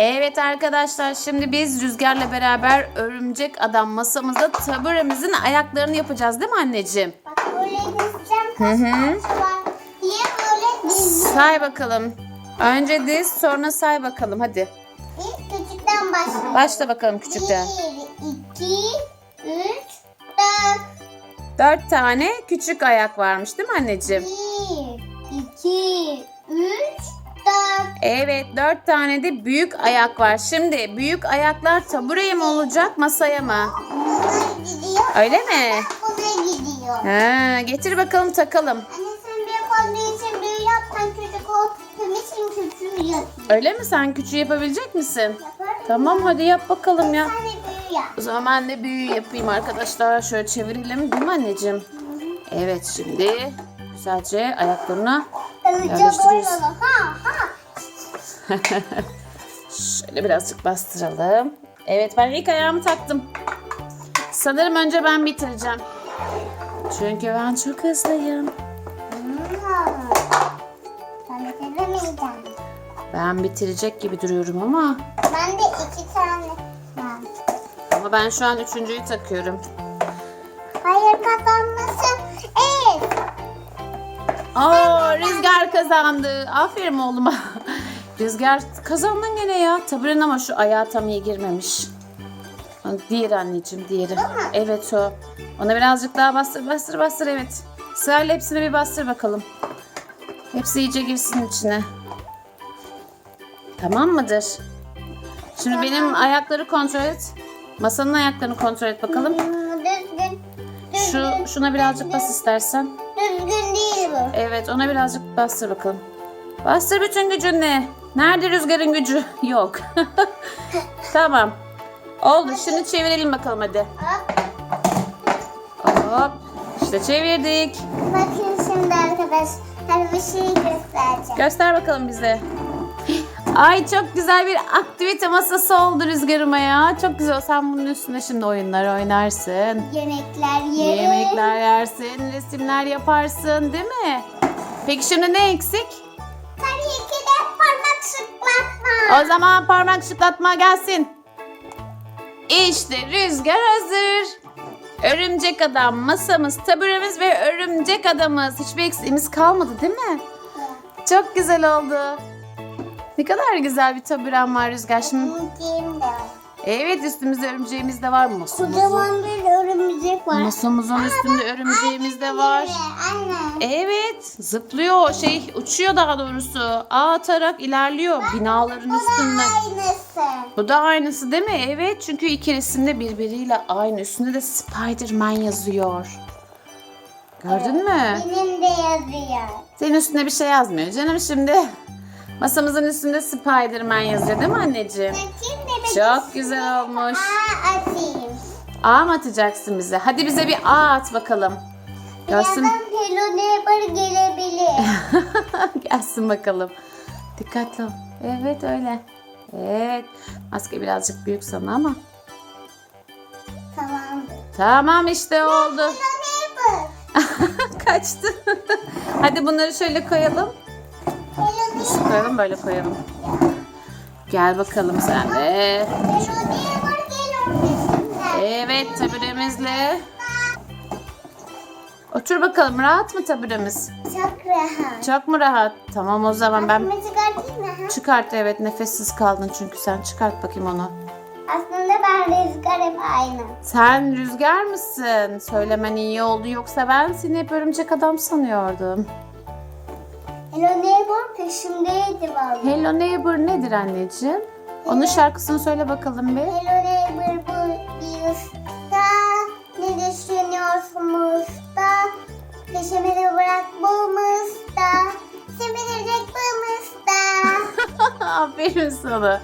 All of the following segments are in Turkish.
Evet arkadaşlar şimdi biz Rüzgar'la beraber örümcek adam masamızda taburemizin ayaklarını yapacağız değil mi anneciğim? Bak böyle dizeceğim. Hı hı. Diye böyle dizeceğim. Say bakalım. Önce diz sonra say bakalım hadi. İlk küçükten başlayalım. Başla bakalım küçükten. Bir, iki, üç, dört. Dört tane küçük ayak varmış değil mi anneciğim? Bir, iki. Evet dört tane de büyük ayak var. Şimdi büyük ayaklar tabureye mi olacak masaya mı? Gidiyor. Öyle mi? Buna gidiyor. Ha, getir bakalım takalım. Anne sen büyük olduğu için büyü yap. Ben küçük olduğum için küçüğü yapayım. Öyle mi sen küçüğü yapabilecek misin? Yaparım. Tamam hadi yap bakalım ya. Sen de yap. O zaman ben de büyü yapayım arkadaşlar. Şöyle çevirelim değil mi anneciğim? Evet şimdi güzelce ayaklarına Yerleştiriyoruz. Ha ha. Şöyle birazcık bastıralım. Evet ben ilk ayağımı taktım. Sanırım önce ben bitireceğim. Çünkü ben çok hızlıyım. Ben de sevemeyeceğim. Ben bitirecek gibi duruyorum ama Ben de iki tane var. ama ben şu an üçüncüyü takıyorum. Hayır kazanmasın. Evet. Aa Rüzgar kazandı. Aferin oğluma. Rüzgar kazandın gene ya. Taburen ama şu ayağı tam iyi girmemiş. Diğer anneciğim diğeri. Evet o. Ona birazcık daha bastır bastır bastır evet. Sırayla hepsini bir bastır bakalım. Hepsi iyice girsin içine. Tamam mıdır? Şimdi benim ayakları kontrol et. Masanın ayaklarını kontrol et bakalım. Düzgün. Şu şuna birazcık bas istersen. Düzgün değil bu. Evet ona birazcık bastır bakalım. Bastır bütün gücünle. Nerede rüzgarın gücü? Yok. tamam. Oldu. Şimdi çevirelim bakalım hadi. Hop. Hop. İşte çevirdik. Bakın şimdi arkadaşlar bir şey göstereceğim. Göster bakalım bize. Ay çok güzel bir aktivite masası oldu rüzgarıma ya. Çok güzel. Sen bunun üstünde şimdi oyunlar oynarsın. Yemekler yerim. Yemekler yersin, resimler yaparsın değil mi? Peki şimdi ne eksik? O zaman parmak şıklatma gelsin. İşte rüzgar hazır. Örümcek adam, masamız, taburemiz ve örümcek adamız. Hiçbir eksiğimiz kalmadı değil mi? Çok güzel oldu. Ne kadar güzel bir taburem var Rüzgar. Şimdi Örümceğim de var. evet üstümüzde örümceğimiz de var. Masamızın, Kocaman bir örümcek var. masamızın üstünde örümceğimiz de var. Aynen. Evet zıplıyor şey uçuyor daha doğrusu. Ağ atarak ilerliyor binaların üstünde. Aynısı. Bu da aynısı değil mi? Evet çünkü iki resim de birbiriyle aynı. Üstünde de Spider-Man yazıyor. Gördün mü? Benim de yazıyor. Senin üstünde bir şey yazmıyor canım şimdi. Masamızın üstünde Spider-Man yazıyor değil mi anneciğim? Bakayım da Çok güzel olmuş. Aa, atayım. A mı atacaksın bize? Hadi bize bir A at bakalım. Birazdan Hello Neighbor gelebilir. Gelsin bakalım. Dikkatli ol. Evet öyle. Evet. Maske birazcık büyük sana ama. Tamamdır. Tamam işte oldu. Hello Neighbor. Kaçtı. Hadi bunları şöyle koyalım. Hello Neighbor. Koyalım böyle koyalım. Gel bakalım sen de. Hello Neighbor gel ortasında. Evet taburemizle. Otur bakalım rahat mı taburemiz? Çok rahat. Çok mu rahat? Tamam o zaman ben Aklımı çıkartayım mı? ha? çıkart evet nefessiz kaldın çünkü sen çıkart bakayım onu. Aslında ben rüzgar hep aynı. Sen rüzgar mısın? Söylemen iyi oldu yoksa ben seni hep örümcek adam sanıyordum. Hello Neighbor peşimdeydi vallahi. Hello Neighbor nedir anneciğim? Onun şarkısını söyle bakalım bir. Hello düşünüyorsun usta? Peşime de bırak bu usta. Sevilecek bu usta. Aferin sana.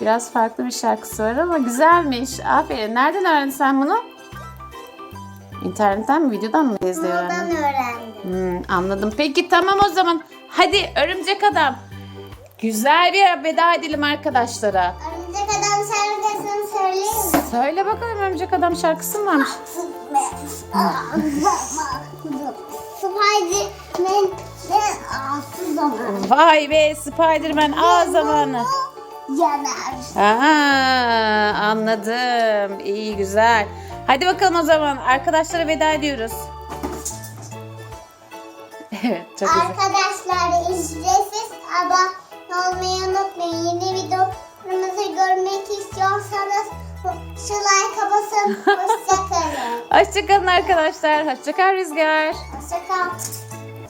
Biraz farklı bir şarkısı var ama güzelmiş. Aferin. Nereden öğrendin sen bunu? İnternetten mi, videodan mı izle Buradan öğrendim. Hmm, anladım. Peki tamam o zaman. Hadi örümcek adam. Güzel bir veda edelim arkadaşlara. Örümcek adam şarkısını söyleyeyim mi? Söyle bakalım örümcek adam şarkısı mı varmış? Spiderman de ağzı zaman. Vay be Spiderman ağ zamanı. yanar. Aha, anladım. İyi güzel. Hadi bakalım o zaman arkadaşlara veda ediyoruz. Evet çok güzel. Arkadaşlar ücretsiz abone olmayı unutmayın. Yeni videolarımızı görmek istiyorsanız şu like'a basın. Hoşçakalın. Hoşçakalın arkadaşlar. Hoşçakal Rüzgar. Hoşçakal.